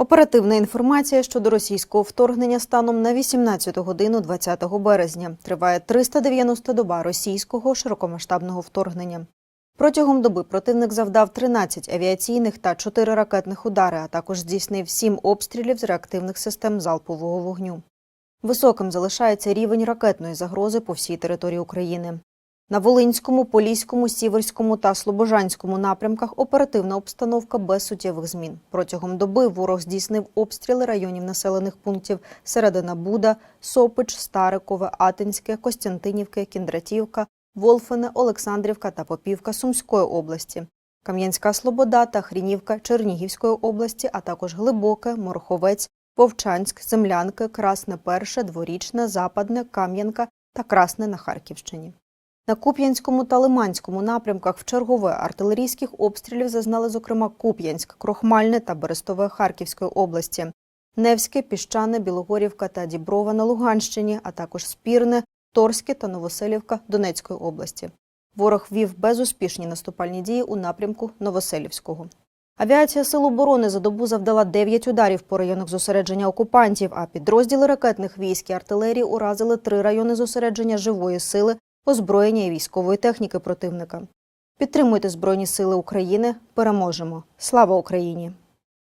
Оперативна інформація щодо російського вторгнення станом на 18 годину 20 березня. Триває 390 доба російського широкомасштабного вторгнення. Протягом доби противник завдав 13 авіаційних та 4 ракетних удари, а також здійснив 7 обстрілів з реактивних систем залпового вогню. Високим залишається рівень ракетної загрози по всій території України. На Волинському, Поліському, Сіверському та Слобожанському напрямках оперативна обстановка без суттєвих змін. Протягом доби ворог здійснив обстріли районів населених пунктів Середина Буда, Сопич, Старикове, Атинське, Костянтинівки, Кіндратівка, Волфине, Олександрівка та Попівка Сумської області, Кам'янська Слобода та Хрінівка Чернігівської області, а також Глибоке, Мороховець, Вовчанськ, Землянки, Красне Перше, Дворічне, Западне, Кам'янка та Красне на Харківщині. На Куп'янському та Лиманському напрямках в чергове артилерійських обстрілів зазнали, зокрема, Куп'янськ, Крохмальне та Берестове Харківської області, Невське, Піщане, Білогорівка та Діброва на Луганщині, а також Спірне, Торське та Новоселівка Донецької області. Ворог вів безуспішні наступальні дії у напрямку Новоселівського. Авіація Сил оборони за добу завдала 9 ударів по районах зосередження окупантів, а підрозділи ракетних військ і артилерії уразили три райони зосередження живої сили, озброєння і військової техніки противника. Підтримуйте Збройні Сили України. Переможемо! Слава Україні!